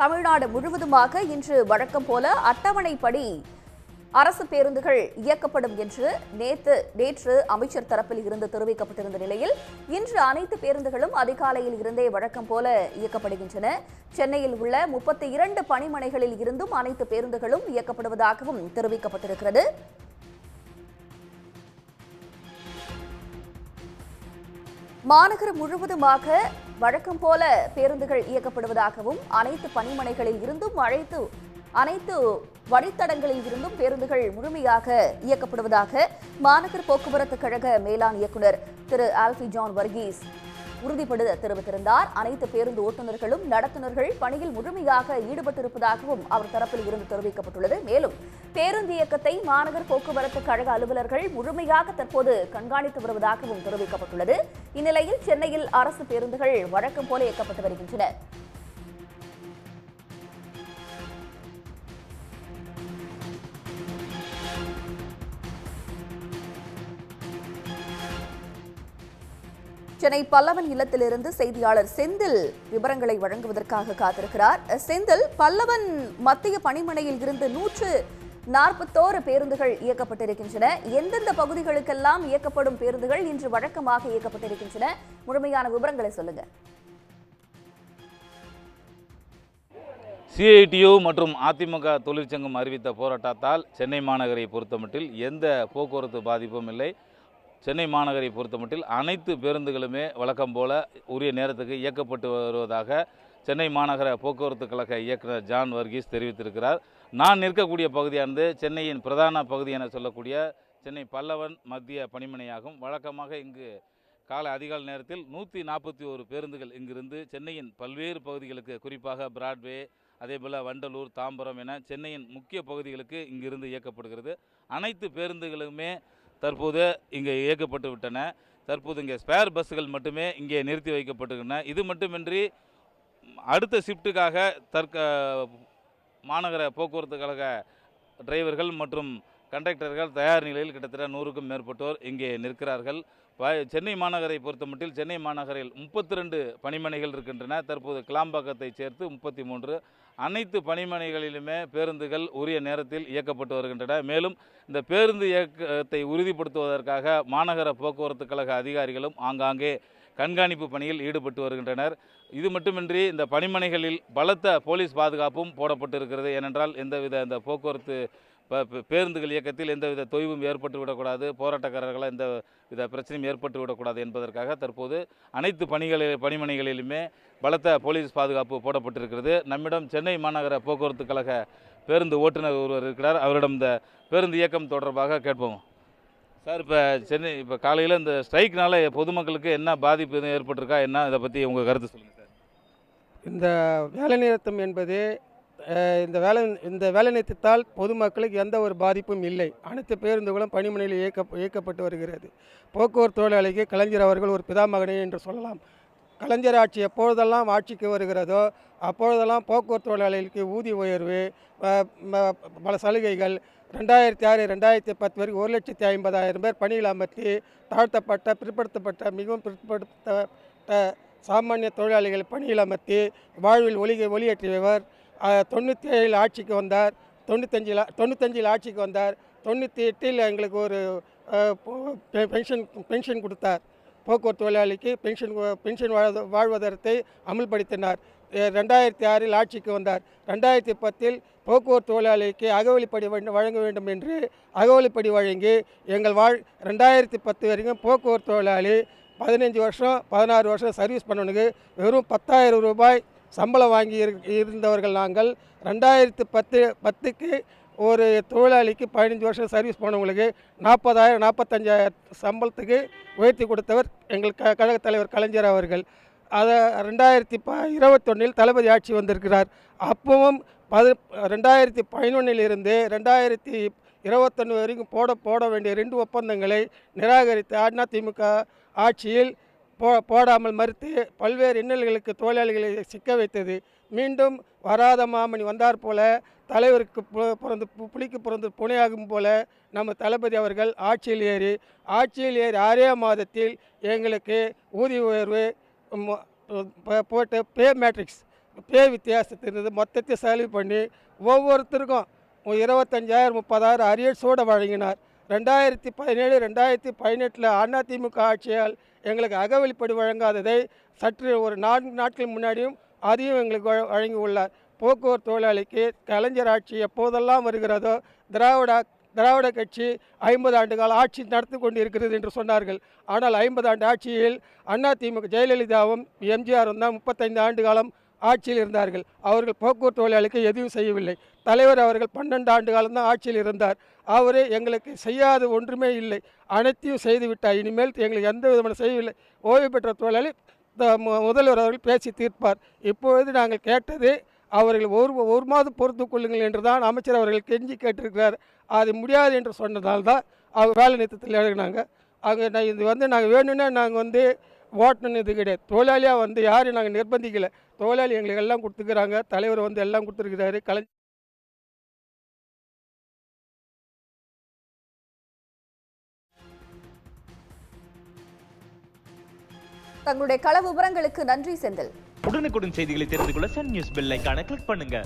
தமிழ்நாடு முழுவதுமாக இன்று வழக்கம் போல அட்டவணைப்படி அரசு பேருந்துகள் இயக்கப்படும் என்று நேற்று நேற்று அமைச்சர் தரப்பில் இருந்து தெரிவிக்கப்பட்டிருந்த நிலையில் இன்று அனைத்து பேருந்துகளும் அதிகாலையில் இருந்தே வழக்கம் போல இயக்கப்படுகின்றன. சென்னையில் உள்ள முப்பத்தி இரண்டு பணிமனைகளில் இருந்தும் அனைத்து பேருந்துகளும் இயக்கப்படுவதாகவும் தெரிவிக்கப்பட்டிருக்கிறது. மாநகரம் முழுவதுமாக வழக்கம் போல பேருந்துகள் இயக்கப்படுவதாகவும் அனைத்து பணிமனைகளில் இருந்தும் அழைத்து அனைத்து வழித்தடங்களில் இருந்தும் பேருந்துகள் முழுமையாக இயக்கப்படுவதாக மாநகர் போக்குவரத்து கழக மேலாண் இயக்குனர் திரு ஆல்பி ஜான் வர்கீஸ் உறுதிபட தெரிவித்திருந்தார். அனைத்து பேருந்து ஓட்டுநர்களும் நடத்துனர்கள் பணியில் முழுமையாக ஈடுபட்டிருப்பதாகவும் அவர் தரப்பில் இருந்து தெரிவிக்கப்பட்டுள்ளது. மேலும் பேருந்து இயக்கத்தை மாநகர் போக்குவரத்து கழக அலுவலர்கள் முழுமையாக தற்போது கண்காணித்து வருவதாகவும் தெரிவிக்கப்பட்டுள்ளது. இந்நிலையில் சென்னையில் அரசு பேருந்துகள் வழக்கம் போல இயக்கப்பட்டு வருகின்றன. சென்னை பல்லவன் இல்லத்திலிருந்து செய்தியாளர் செந்தில் விவரங்களை வழங்குவதற்காக காத்திருக்கிறார். செந்தில் பல்லவன் மத்திய பணிமனையில் இருந்து நூற்று நாற்பத்தோரு பேருந்துகள் இயக்கப்பட்டிருக்கின்றன. எந்தெந்த பகுதிகளுக்கெல்லாம் இயக்கப்படும் பேருந்துகள் இன்று வழக்கமாக இயக்கப்பட்டிருக்கின்றன? முழுமையான விவரங்களை சொல்லுங்க. சிஐடியு மற்றும் அதிமுக தொழிற்சங்கம் அறிவித்த போராட்டத்தால் சென்னை மாநகரை பொறுத்தமட்டில் எந்த போக்குவரத்து பாதிப்பும் இல்லை. சென்னை மாநகரை பொறுத்தமட்டில் அனைத்து பேருந்துகளுமே வழக்கம் போல உரிய நேரத்துக்கு இயக்கப்பட்டு வருவதாக சென்னை மாநகர போக்குவரத்து கழக இயக்குனர் ஜான் வர்கீஸ் தெரிவித்திருக்கிறார். நான் நிற்கக்கூடிய பகுதியானது சென்னையின் பிரதான பகுதி என சொல்லக்கூடிய சென்னை பல்லவன் மத்திய பணிமனையாகும். வழக்கமாக இங்கு காலை அதிகாலை நேரத்தில் நூற்றி நாற்பத்தி ஒரு பேருந்துகள் இங்கிருந்து சென்னையின் பல்வேறு பகுதிகளுக்கு குறிப்பாக பிராட்வே அதேபோல் வண்டலூர் தாம்பரம் என சென்னையின் முக்கிய பகுதிகளுக்கு இங்கிருந்து இயக்கப்படுகிறது. அனைத்து பேருந்துகளுமே தற்போது இங்கே இயக்கப்பட்டு விட்டன. தற்போது இங்கே ஸ்பேர் பஸ்ஸுகள் மட்டுமே இங்கே நிறுத்தி வைக்கப்பட்டுள்ளன இது மட்டுமின்றி அடுத்த ஷிஃப்ட்டுக்காக தற்க மாநகர போக்குவரத்து கழக டிரைவர்கள் மற்றும் கண்டக்டர்கள் தயார் நிலையில் கிட்டத்தட்ட நூறுக்கும் மேற்பட்டோர் இங்கே நிற்கிறார்கள். வ- சென்னை மாநகரை பொறுத்தமட்டில் சென்னை மாநகரில் முப்பத்தி ரெண்டு பணிமனைகள் இருக்கின்றன. தற்போது கிளாம்பாக்கத்தை சேர்த்து முப்பத்தி மூன்று அனைத்து பணிமனைகளிலுமே பேருந்துகள் உரிய நேரத்தில் இயக்கப்பட்டு வருகின்றன. மேலும் இந்த பேருந்து இயக்கத்தை உறுதிப்படுத்துவதற்காக மாநகர போக்குவரத்து கழக அதிகாரிகளும் ஆங்காங்கே கண்காணிப்பு பணியில் ஈடுபட்டு வருகின்றனர். இது மட்டுமின்றி இந்த பணிமனைகளில் பலத்த போலீஸ் பாதுகாப்பும் போடப்பட்டிருக்கிறது. ஏனென்றால் எந்தவித இந்த போக்குவரத்து இப்போ பேருந்துகள் இயக்கத்தில் எந்தவித தொய்வும் ஏற்பட்டு விடக்கூடாது போராட்டக்காரர்களால் எந்த வித பிரச்சனையும் ஏற்பட்டு விடக்கூடாது என்பதற்காக தற்போது அனைத்து பணிகளில் பணிமனைகளிலுமே பலத்த போலீஸ் பாதுகாப்பு போடப்பட்டிருக்கிறது. நம்மிடம் சென்னை மாநகர போக்குவரத்து கழக பேருந்து ஓட்டுநர் ஒருவர் இருக்கிறார். அவரிடம் இந்த பேருந்து இயக்கம் தொடர்பாக கேட்போம். சார் இப்போ சென்னை இப்போ காலையில் இந்த ஸ்ட்ரைக்னால பொதுமக்களுக்கு என்ன பாதிப்பு எதுவும் ஏற்பட்டிருக்கா? என்ன இதை பற்றி உங்கள் கருத்து சொல்லுங்கள் சார். இந்த வேலைநிறுத்தம் என்பது இந்த வேலை இந்த வேலைநிறுத்தத்தால் பொதுமக்களுக்கு எந்த ஒரு பாதிப்பும் இல்லை. அனைத்து பேருந்துகளும் பணிமனையில் இயக்க இயக்கப்பட்டு வருகிறது. போக்குவரத்து தொழிலாளிக்கு கலைஞர் அவர்கள் ஒரு பிதாமகனே என்று சொல்லலாம். கலைஞர் ஆட்சி எப்பொழுதெல்லாம் ஆட்சிக்கு வருகிறதோ அப்பொழுதெல்லாம் போக்குவரத்து தொழிலாளிகளுக்கு ஊதிய உயர்வு பல சலுகைகள் ரெண்டாயிரத்தி ஆறு ரெண்டாயிரத்தி பத்து வரைக்கும் ஒரு லட்சத்தி ஐம்பதாயிரம் பேர் பணியில் அமர்த்தி தாழ்த்தப்பட்ட பிற்படுத்தப்பட்ட மிகவும் பிற்படுத்தப்பட்ட சாமானிய தொழிலாளிகள் பணியில் அமர்த்தி வாழ்வில் ஒளி ஒளியேற்றியவர் தொண்ணூற்றி ஏழில் ஆட்சிக்கு வந்தார். தொண்ணூத்தஞ்சில் தொண்ணூத்தஞ்சில் ஆட்சிக்கு வந்தார். தொண்ணூற்றி எட்டில் எங்களுக்கு ஒரு பெ- பென்ஷன் பென்ஷன் கொடுத்தார். போக்குவரத்து தொழிலாளிக்கு பென்ஷன் பென்ஷன் வாழ்வ வாழ்வதற்கு அமல்படுத்தினார். ரெண்டாயிரத்தி ஆறில் ஆட்சிக்கு வந்தார். ரெண்டாயிரத்தி பத்தில் போக்குவரத்து தொழிலாளிக்கு அகவலிப்படி வழங்க- வழங்க வேண்டும் என்று அகவலிப்படி வழங்கி எங்கள் வாழ் ரெண்டாயிரத்தி பத்து வரைக்கும் போக்குவரத்து தொழிலாளி பதினஞ்சு வருஷம் பதினாறு வருஷம் சர்வீஸ் பண்ணணுக்கு வெறும் பத்தாயிரம் ரூபாய் சம்பளம் வாங்கி இரு- இருந்தவர்கள் நாங்கள் ரெண்டாயிரத்து பத்து பத்துக்கு ஒரு தொழிலாளிக்கு பதினஞ்சு வருஷம் சர்வீஸ் போனவங்களுக்கு நாற்பதாயிரம் நாற்பத்தஞ்சாயிரம் சம்பளத்துக்கு உயர்த்தி கொடுத்தவர் எங்கள் க கழகத் தலைவர் கலைஞர் அவர்கள். அதை ரெண்டாயிரத்தி ப இருபத்தொன்னில் தளபதி ஆட்சி வந்திருக்கிறார். அப்பவும் பது ரெண்டாயிரத்தி பதினொன்னிலிருந்து ரெண்டாயிரத்தி இருபத்தொன்று வரைக்கும் போட போட வேண்டிய ரெண்டு ஒப்பந்தங்களை நிராகரித்து அதிமுக ஆட்சியில் போ போடாமல் மறுத்து பல்வேறு இன்னல்களுக்கு தொழிலாளிகளை சிக்க வைத்தது. மீண்டும் வராத மாமணி வந்தார் போல தலைவருக்கு பிறந்து பு- புலிக்கு பிறந்து புனையாகும் போல நம்ம தளபதி அவர்கள் ஆட்சியில் ஏறி ஆட்சியில் ஏறி ஆறே மாதத்தில் எங்களுக்கு ஊதிய உயர்வு போட்டு பே மேட்ரிக்ஸ் பே வித்தியாசத்திலிருந்து மொத்தத்தை செலவு பண்ணி ஒவ்வொருத்தருக்கும் இருபத்தஞ்சாயிரம் முப்பதாயிரம் அரியர்ஸோடு வழங்கினார். ரெண்டாயிரத்தி பதினேழு ரெண்டாயிரத்தி பதினெட்டில் அதிமுக ஆட்சியால் எங்களுக்கு அகவழிப்படி வழங்காததை சற்று ஒரு நான்கு நாட்கள் முன்னாடியும் அதையும் எங்களுக்கு வழ- வழங்கி உள்ளார் போக்குவரத்து தொழிலாளிக்கு கலைஞர் ஆட்சி எப்போதெல்லாம் வருகிறதோ திராவிட திராவிட கட்சி ஐம்பது ஆண்டுகால ஆட்சி நடத்தி கொண்டு இருக்கிறது என்று சொன்னார்கள். ஆனால் ஐம்பது ஆண்டு ஆட்சியில் அதிமுக ஜெயலலிதாவும் எம்ஜிஆரும் தான் முப்பத்தைந்து ஆண்டு காலம் ஆட்சியில் இருந்தார்கள். அவர்கள் போக்குவரத்து தொழிலாளிக்கு எதுவும் செய்யவில்லை. தலைவர் அவர்கள் பன்னெண்டு ஆண்டு காலம்தான் ஆட்சியில் இருந்தார். அவரே எங்களுக்கு செய்யாத ஒன்றுமே இல்லை. அனைத்தையும் செய்துவிட்டார் இனிமேல் எங்களுக்கு எந்த விதமான செய்யவில்லை ஓய்வு பெற்ற தொழிலாளி த- மு- முதல்வர் அவர்கள் பேசி தீர்ப்பார். இப்பொழுது நாங்கள் கேட்டது அவர்கள் ஒரு ஒரு மாதம் பொறுத்து கொள்ளுங்கள் என்று தான் அமைச்சர் அவர்கள் கெஞ்சி கேட்டிருக்கிறார். அது முடியாது என்று சொன்னதால் தான் அவர் வேலை நிறுத்தத்தில் இறங்கினாங்க. அங்கே நான் இது வந்து நாங்கள் வேணும்னா நாங்கள் வந்து ஓட்டணும் இது கிடையாது. தொழிலாளியாக வந்து யாரையும் நாங்கள் நிர்பந்திக்கலை. தொழிலாளி எங்களுக்கு எல்லாம் கொடுத்துக்கிறாங்க. தலைவர் வந்து எல்லாம் கொடுத்துருக்கிறாரு. கலை தங்களுடைய கள விவரங்களுக்கு நன்றி செந்தில். உடனுக்குடன் செய்திகளை தெரிந்து கொள்ள சன் நியூஸ் பெல் ஐக்கான கிளிக் பண்ணுங்க.